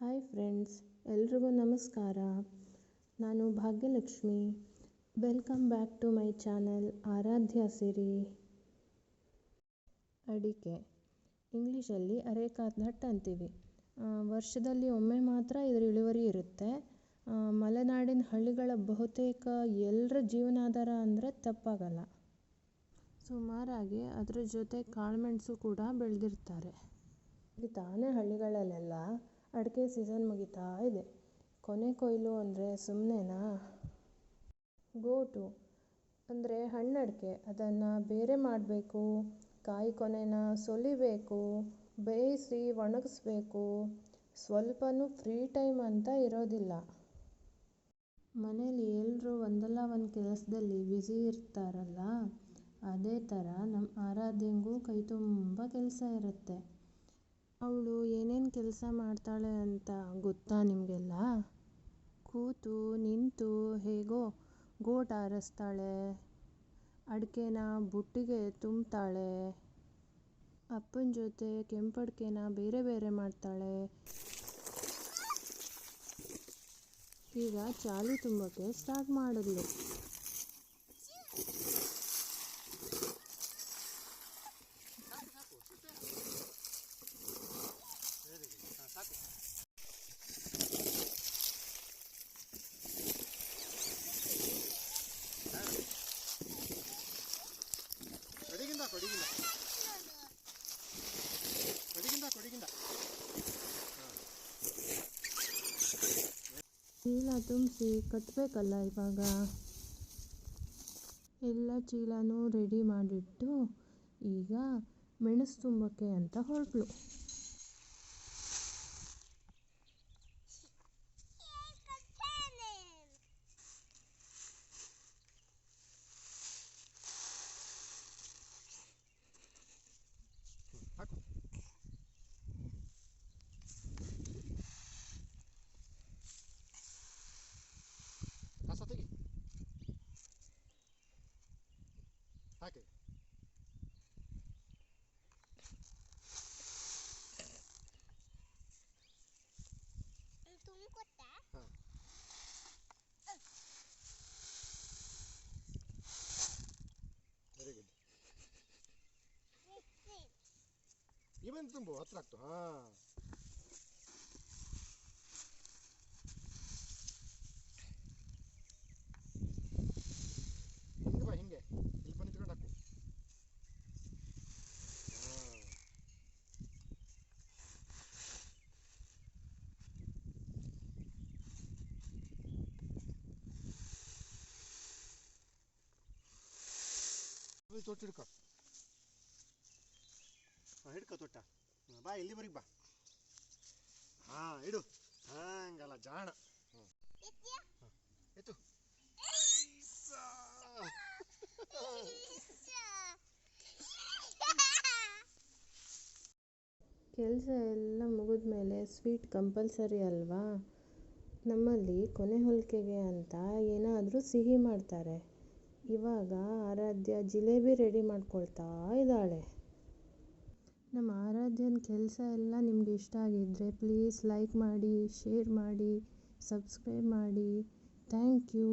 Hi friends ಎಲ್ರಿಗೂ ನಮಸ್ಕಾರ. ನಾನು Bhagyalakshmi. Welcome back to my channel Aradhya Siri. ಅಡಿಕೆ. ಇಂಗ್ಲೀಷಲ್ಲಿ ಅರೇಕಾದಟ್ ಅಂತೀವಿ. ವರ್ಷದಲ್ಲಿ ಒಮ್ಮೆ ಮಾತ್ರ ಇದರ ಇಳುವರಿ ಇರುತ್ತೆ. ಮಲೆನಾಡಿನ ಹಳ್ಳಿಗಳ ಬಹುತೇಕ ಎಲ್ಲರ ಜೀವನಾಧಾರ ಅಂದರೆ ತಪ್ಪಾಗಲ್ಲ. ಸುಮಾರಾಗಿ ಅದರ ಜೊತೆ ಕಾಳುಮೆಣಸು ಕೂಡ ಬೆಳೆದಿರ್ತಾರೆ. ಇಲ್ಲಿ ತಾನೇ ಹಳ್ಳಿಗಳಲ್ಲೆಲ್ಲ ಅಡಿಕೆ ಸೀಸನ್ ಮುಗಿತಾ ಇದೆ. ಕೊನೆ ಕೊಯ್ಲು ಅಂದರೆ ಸುಮ್ಮನೆನಾ ಗೋಟು ಅಂದರೆ ಹಣ್ಣಡಿಕೆ, ಅದನ್ನು ಬೇರೆ ಮಾಡಬೇಕು, ಕಾಯಿ ಕೊನೆನ ಸುಲಿಬೇಕು, ಬೇಯಿಸಿ ಒಣಗಿಸ್ಬೇಕು. ಸ್ವಲ್ಪನೂ ಫ್ರೀ ಟೈಮ್ ಅಂತ ಇರೋದಿಲ್ಲ. ಮನೇಲಿ ಎಲ್ಲರೂ ಒಂದಲ್ಲ ಒಂದು ಕೆಲಸದಲ್ಲಿ ಬ್ಯುಸಿ ಇರ್ತಾರಲ್ಲ, ಅದೇ ಥರ ನಮ್ಮ ಆರಾಧ್ಯಂಗೂ ಕೈ ತುಂಬ ಕೆಲಸ ಇರುತ್ತೆ. ಅವಳು ಏನೇನು ಕೆಲಸ ಮಾಡ್ತಾಳೆ ಅಂತ ಗೊತ್ತಾ ನಿಮಗೆಲ್ಲ? ಕೂತು, ನಿಂತು, ಹೇಗೋ ಗೋಟ್ ಆರಿಸ್ತಾಳೆ, ಅಡಿಕೆನ ಬುಟ್ಟಿಗೆ ತುಂಬ್ತಾಳೆ, ಅಪ್ಪನ ಜೊತೆ ಕೆಂಪಡಿಕೆನ ಬೇರೆ ಬೇರೆ ಮಾಡ್ತಾಳೆ. ಈಗ ಚಾಲು ತುಂಬೋಕ್ಕೆ ಸ್ಟಾರ್ಟ್ ಮಾಡಿದ್ಲು. ಚೀಲ ತುಂಬಿಸಿ ಕಟ್ಟಬೇಕಲ್ಲ ಇವಾಗ. ಎಲ್ಲ ಚೀಲನೂ ರೆಡಿ ಮಾಡಿಟ್ಟು ಈಗ ಮೆಣಸು ತುಂಬೋಕ್ಕೆ ಅಂತ ಹೊರಟ್ಲು. ಹಾಕಿ ಹಾಂ ವೆರಿ ಗುಡ್ ಇವನ್ ತುಂಬು ಹತ್ರ ಆಗ್ತು ಹಾಂ ತೊಟ್ಟು ಹಿಡ್ಕೊ ಹಾಂ, ಹಿಡ್ಕೊ ತೊಟ್ಟ. ಬಾ ಇಲ್ಲಿ ಇಲ್ಲಿವರೆಗೆ ಬಾ. ಹಾಂ, ಇಡು. ಹಂಗಲ್ಲ, ಜಾಣ. ಎತ್ತು. ಕೆಲಸ ಎಲ್ಲ ಮುಗಿದ ಮೇಲೆ ಸ್ವೀಟ್ ಕಂಪಲ್ಸರಿ ಅಲ್ವಾ? ನಮ್ಮಲ್ಲಿ ಕೊನೆ ಹೋಲಿಕೆಗೆ ಅಂತ ಏನಾದರೂ ಸಿಹಿ ಮಾಡ್ತಾರೆ. ಇವಾಗ ಆರಾಧ್ಯ ಜಿಲೇಬಿ ರೆಡಿ ಮಾಡ್ಕೊಳ್ತಾ ಇದ್ದಾಳೆ. ನಮ್ಮ ಆರಾಧ್ಯನ ಕೆಲಸ ಎಲ್ಲ ನಿಮ್ಗೆ ಇಷ್ಟ ಆಗಿದ್ದರೆ ಪ್ಲೀಸ್ ಲೈಕ್ ಮಾಡಿ ಶೇರ್ ಮಾಡಿ ಸಬ್ಸ್ಕ್ರೈಬ್ ಮಾಡಿ. Thank you